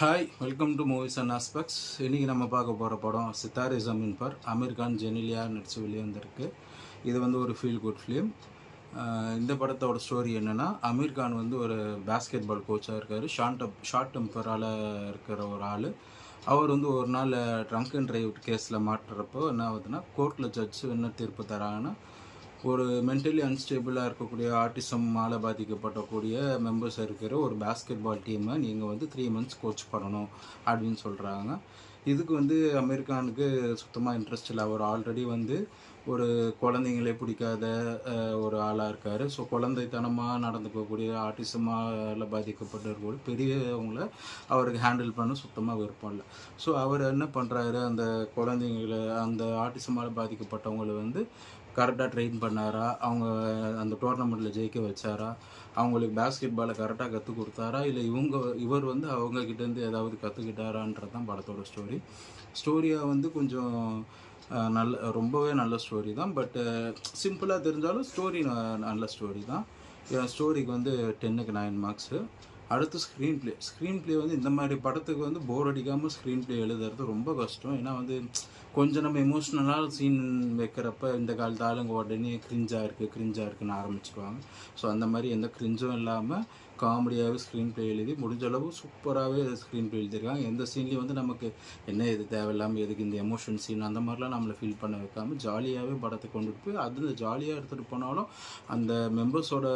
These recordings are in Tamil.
Hi welcome to movies and aspects இன்றைக்கி நம்ம பார்க்க போகிற படம் சித்தாரே ஜமீன் பர் அமீர் கான் ஜெனிலியா நடிச்சு வெளிவந்திருக்கு இது வந்து ஒரு ஃபீல் குட் ஃபிலிம் இந்த படத்தோட ஸ்டோரி என்னென்னா அமீர் கான் வந்து ஒரு பேஸ்கெட் பால் கோச்சாக இருக்கார். ஷார்ட் டப் ஷார்ட் டெம்பரால் இருக்கிற ஒரு ஆள். அவர் வந்து ஒரு நாள் ட்ரங்க் அண்ட் டிரைவ் கேஸில் மாட்டுறப்போ என்ன ஆகுதுன்னா கோர்ட்டில் ஜட்ஜு என்ன தீர்ப்பு தராங்கன்னா ஒரு மென்டலி அன்ஸ்டேபிளாக இருக்கக்கூடிய ஆர்டிசம்மால் பாதிக்கப்படக்கூடிய மெம்பர்ஸ் இருக்கிற ஒரு பேஸ்கெட் பால் டீமை நீங்கள் வந்து த்ரீ மந்த்ஸ் கோச் பண்ணணும் அப்படின்னு சொல்கிறாங்க இதுக்கு வந்து அமெரிக்கானுக்கு சுத்தமாக இன்ட்ரெஸ்ட் இல்லை. அவர் ஆல்ரெடி வந்து ஒரு குழந்தைங்களே பிடிக்காத ஒரு ஆளாக இருக்கார். ஸோ குழந்தைத்தனமாக நடந்து போகக்கூடிய ஆட்டிசமால் பாதிக்கப்பட்டிருக்கக்கூடிய பெரியவங்கள அவருக்கு ஹேண்டில் பண்ண சுத்தமாக விருப்பம் இல்லை. ஸோ அவர் என்ன பண்ணுறாரு அந்த குழந்தைங்களை அந்த ஆர்டிசமால் பாதிக்கப்பட்டவங்களை வந்து கரெக்டாக ட்ரெயின் பண்ணாரா? அவங்க அந்த டோர்னமெண்ட்டில் ஜெயிக்க வச்சாரா? அவங்களுக்கு பேஸ்கெட் பாலை கரெக்டாக கற்றுக் கொடுத்தாரா? இல்லை இவங்க இவர் வந்து அவங்க கிட்டேருந்து ஏதாவது கற்றுக்கிட்டாரான்றது தான் படத்தோட ஸ்டோரி ஸ்டோரியாக வந்து கொஞ்சம் நல்ல ரொம்பவே நல்ல ஸ்டோரி தான். பட்டு சிம்பிளாக தெரிஞ்சாலும் ஸ்டோரி நல்ல ஸ்டோரி தான். என் ஸ்டோரிக்கு வந்து டென்னுக்கு நைன் மார்க்ஸு அடுத்து ஸ்க்ரீன் ப்ளே ஸ்க்ரீன் ப்ளே வந்து இந்த மாதிரி படத்துக்கு வந்து போர் அடிக்காமல் ஸ்க்ரீன் ப்ளே எழுதுறது ரொம்ப கஷ்டம். ஏன்னா வந்து கொஞ்சம் நம்ம எமோஷ்னலாக சீன் வைக்கிறப்ப இந்த காலத்து ஆளுங்க உடனே கிரிஞ்சாக இருக்குது கிரிஞ்சாக இருக்குன்னு ஆரம்பிச்சிருவாங்க. ஸோ அந்த மாதிரி எந்த கிரிஞ்சும் இல்லாமல் காமெடியாகவே ஸ்க்ரீன் ப்ளே எழுதி முடிஞ்ச அளவு சூப்பராகவே ஸ்க்ரீன் ப்ளே எழுதியிருக்காங்க. எந்த சீன்லேயும் வந்து நமக்கு என்ன இது தேவையில்லாமல் எதுக்கு இந்த எமோஷன் சீன் அந்த மாதிரிலாம் நம்மளை ஃபீல் பண்ண வைக்காமல் ஜாலியாகவே படத்தை கொண்டுட்டு போய் அது ஜாலியாக எடுத்துகிட்டு போனாலும் அந்த மெம்பர்ஸோட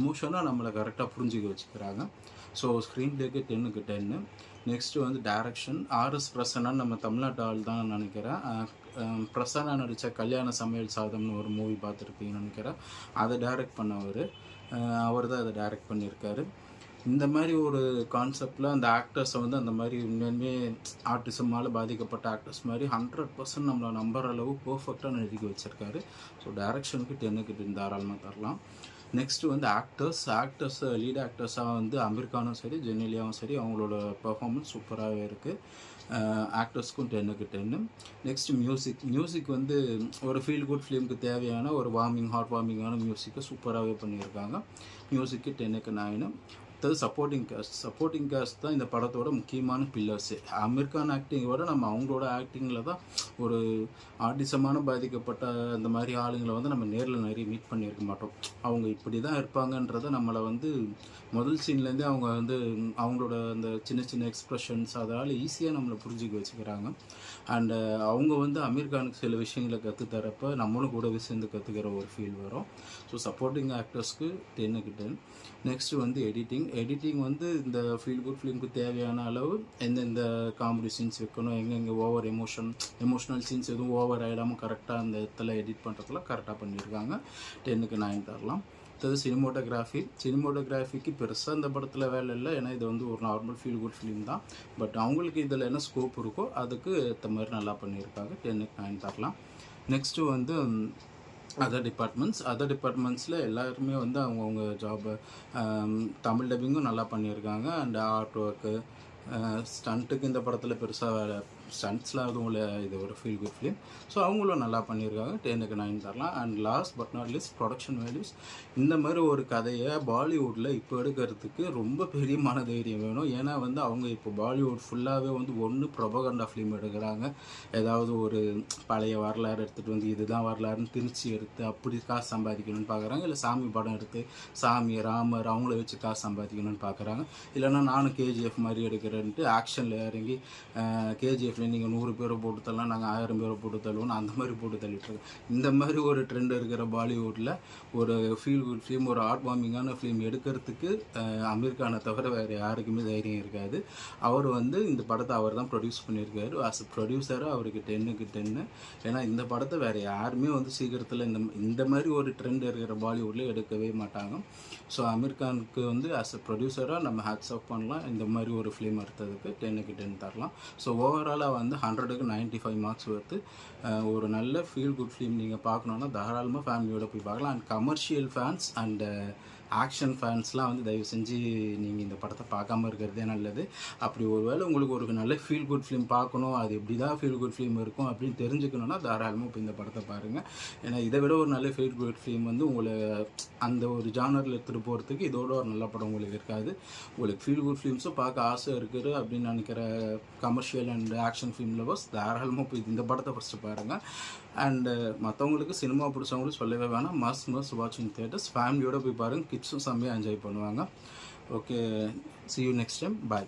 எமோஷனாக நம்மளை கரெக்டாக புரிஞ்சுக்க வச்சுக்கிறாங்க. ஸோ ஸ்க்ரீன் ப்ளேக்கு டென்னுக்கு டென்னு நெக்ஸ்ட்டு வந்து டேரக்ஷன் ஆர்எஸ் பிரசன்னான்னு நம்ம தமிழ்நாட்டு ஆள் தான் நினைக்கிறேன். பிரசன்னா நடித்த கல்யாண சமையல் சாதம்னு ஒரு மூவி பார்த்துருப்பீங்கன்னு நினைக்கிறேன். அதை டைரக்ட் பண்ணவர். அவர் தான் அதை டைரக்ட் பண்ணியிருக்காரு. இந்த மாதிரி ஒரு கான்செப்டில் அந்த ஆக்டர்ஸை வந்து அந்த மாதிரி உண்மையுமே ஆர்டிசமால் பாதிக்கப்பட்ட ஆக்டர்ஸ் மாதிரி ஹண்ட்ரட் பர்சன்ட் நம்மளை நம்புற அளவு பர்ஃபெக்டாக நடிக்க வச்சுருக்காரு. ஸோ டேரக்ஷனுக்கு டென்னுக்கு டென் தாராளமாக தரலாம். நெக்ஸ்ட்டு வந்து ஆக்டர்ஸ் ஆக்டர்ஸ் லீட் ஆக்டர்ஸாக வந்து அமீர் கானும் சரி ஜெனிலியாவும் சரி அவங்களோட பெர்ஃபார்மன்ஸ் சூப்பராகவே இருக்குது ஆக்டர்ஸ்க்கும் டென்னுக்கு டென்னு நெக்ஸ்ட் மியூசிக் மியூசிக் வந்து ஒரு ஃபீல் குட் ஃபிலிமுக்கு தேவையான ஒரு வார்மிங் ஹார்ட் வார்மிங்கான மியூசிக்கை சூப்பராகவே பண்ணியிருக்காங்க. மியூசிக்கு டென்னுக்கு நைனு அடுத்தது சப்போர்ட்டிங் காஸ்ட் சப்போர்ட்டிங் காஸ்ட் தான் இந்த படத்தோட முக்கியமான பில்லர்ஸு அமீர்கான் ஆக்டிங்கோட நம்ம அவங்களோட ஆக்டிங்கில் தான் ஒரு ஆர்டிசமான பாதிக்கப்பட்ட அந்த மாதிரி ஆளுங்களை வந்து நம்ம நேரில் நிறைய மீட் பண்ணியிருக்க மாட்டோம். அவங்க இப்படி தான் இருப்பாங்கன்றதை நம்மளை வந்து முதல் சீன்லேருந்தே அவங்க வந்து அவங்களோட அந்த சின்ன சின்ன எக்ஸ்ப்ரெஷன்ஸ் அதனால் ஈஸியாக நம்மளை புரிஞ்சுக்க வச்சுக்கிறாங்க. அண்டு அவங்க வந்து அமீர்கானுக்கு சில விஷயங்களை கற்றுத்தரப்ப நம்மளும் கூடவே சேர்ந்து கற்றுக்கிற ஒரு ஃபீல் வரும். ஸோ சப்போர்ட்டிங் ஆக்டர்ஸ்க்கு டென்னுக்கு டென் நெக்ஸ்ட்டு வந்து எடிட்டிங் எடிட்டிங் வந்து இந்த ஃபீல் குட் ஃபிலிம்க்கு தேவையான அளவு எந்தெந்த காமெடி சீன்ஸ் வைக்கணும் எங்கெங்கே ஓவர் எமோஷன் எமோஷனல் சீன்ஸ் எதுவும் ஓவர் ஆகிடாமல் கரெக்டாக அந்த இடத்துல எடிட் பண்ணுறதுல கரெக்டாக பண்ணியிருக்காங்க. டென்னுக்கு நைன் தரலாம் அடுத்தது சினிமோட்டோகிராஃபி சினிமோட்டோகிராஃபிக்கு பெருசாக இந்த படத்தில் வேலை இல்லை. ஏன்னா இது வந்து ஒரு நார்மல் ஃபீல் குட் ஃபிலிம் தான். பட் அவங்களுக்கு இதில் என்ன ஸ்கோப் இருக்கோ அதுக்கு ஏற்ற மாதிரி நல்லா பண்ணியிருக்காங்க. டென்னுக்கு நைன் தரலாம் நெக்ஸ்ட்டு வந்து அதர் டிபார்ட்மெண்ட்ஸ் அதர் டிபார்ட்மெண்ட்ஸில் எல்லாருமே வந்து அவங்கவுங்க ஜாபை தமிழ் டப்பிங்கும் நல்லா பண்ணியிருக்காங்க. அண்ட் ஆர்ட் ஒர்க்கு ஸ்டண்ட்டுக்கு இந்த படத்தில் பெருசாக ஸ்டன்ட்ஸ்லாம் அதுவும் இது ஒரு ஃபீல் குட் ஃபிலிம் ஸோ அவங்களும் நல்லா பண்ணியிருக்காங்க. டென்னுக்கு நைன் தரலாம். And last but not least production values இந்த மாதிரி ஒரு கதையை பாலிவுட்டில் இப்போ எடுக்கிறதுக்கு ரொம்ப பெரிய மனதைரியம் வேணும். ஏன்னா வந்து அவங்க இப்போ பாலிவுட் ஃபுல்லாகவே வந்து ஒன்று ப்ரொபகண்டா ஃபிலிம் எடுக்கிறாங்க. ஏதாவது ஒரு பழைய வரலாறு எடுத்துகிட்டு வந்து இதுதான் வரலாறுன்னு திருச்சி எடுத்து அப்படி காசு சம்பாதிக்கணும்னு பார்க்குறாங்க இல்லை சாமி படம் எடுத்து சாமி ராமர் அவங்கள வச்சு காசு சம்பாதிக்கணும்னு பார்க்குறாங்க இல்லைன்னா நானும் கேஜிஎஃப் மாதிரி எடுக்கிறேன்ட்டு ஆக்ஷனில் இறங்கி கேஜிஎஃப் போட்டு நீங்கள் நூறு பேரை போட்டு தரலாம் நாங்கள் ஆயிரம் பேரை போட்டு தள்ளுவோம் அந்த மாதிரி போட்டு தள்ளிட்டுருக்கோம் இந்த மாதிரி ஒரு ட்ரெண்ட் இருக்கிற பாலிவுட்டில் ஒரு ஃபீல் குட் ஃபிலிம் ஒரு ஆர்ட் வார்மிங்கான ஃபிலிம் எடுக்கிறதுக்கு அமீர் கானை தவிர வேறு யாருக்குமே தைரியம் இருக்காது. அவர் வந்து இந்த படத்தை அவர் தான் ப்ரொடியூஸ் பண்ணியிருக்காரு அஸ் ப்ரொடியூசராக அவருக்கு டென்னுக்கு டென்னு ஏன்னா இந்த படத்தை வேறு யாருமே வந்து சீக்கிரத்தில் இந்த இந்த மாதிரி ஒரு ட்ரெண்ட் இருக்கிற பாலிவுட்டில் எடுக்கவே மாட்டாங்க. ஸோ அமீர் கானுக்கு வந்து அஸ் அ ப்ரொடியூசராக நம்ம ஹேட்ஸ் ஆஃப் பண்ணலாம். இந்த மாதிரி ஒரு ஃபிலிம் எடுத்ததுக்கு டென்னுக்கு டென் தரலாம். ஸோ ஓவரால் வந்து ஹண்ட்ரடுக்கு 95 ஃபைவ் மார்க்ஸ் வருது ஒரு நல்ல ஃபீல் குட் ஃபிலிம் நீங்கள் பார்க்கணுன்னா தாராளமாக ஃபேமிலியோட போய் பார்க்கலாம். And commercial fans and action ஃபேன்ஸ்லாம் வந்து தயவு செஞ்சு நீங்கள் இந்த படத்தை பார்க்காம இருக்கிறதே நல்லது. அப்படி ஒருவேளை உங்களுக்கு ஒரு நல்ல ஃபீல் குட் ஃபிலிம் பார்க்கணும் அது எப்படி தான் ஃபீல் குட் ஃபிலிம் இருக்கும் அப்படின்னு தெரிஞ்சுக்கணுன்னா தாராளமாக இப்போ இந்த படத்தை பாருங்கள் ஏன்னா இதை விட ஒரு நல்ல ஃபீல் குட் ஃபிலிம் வந்து உங்களை அந்த ஒரு ஜானரில் எடுத்துகிட்டு போகிறதுக்கு இதோட ஒரு நல்ல படம் உங்களுக்கு இருக்காது. உங்களுக்கு ஃபீல் குட் ஃபிலிம்ஸும் பார்க்க ஆசை இருக்குது அப்படின்னு நினைக்கிற commercial and action film lovers தாராளமாக போய் இந்த படத்தை ஃபஸ்ட்டு பாருங்கள் அண்டு மற்றவங்களுக்கு சினிமா பிடிச்சவங்களுக்கு சொல்லவே வேணாம். மஸ்ட் மஸ்ட் வாட்சிங் தேட்டர்ஸ் ஃபேமிலியோட போய் பாருங்கள் கிட்ஸும் செம்மையாக என்ஜாய் பண்ணுவாங்க okay see you next time bye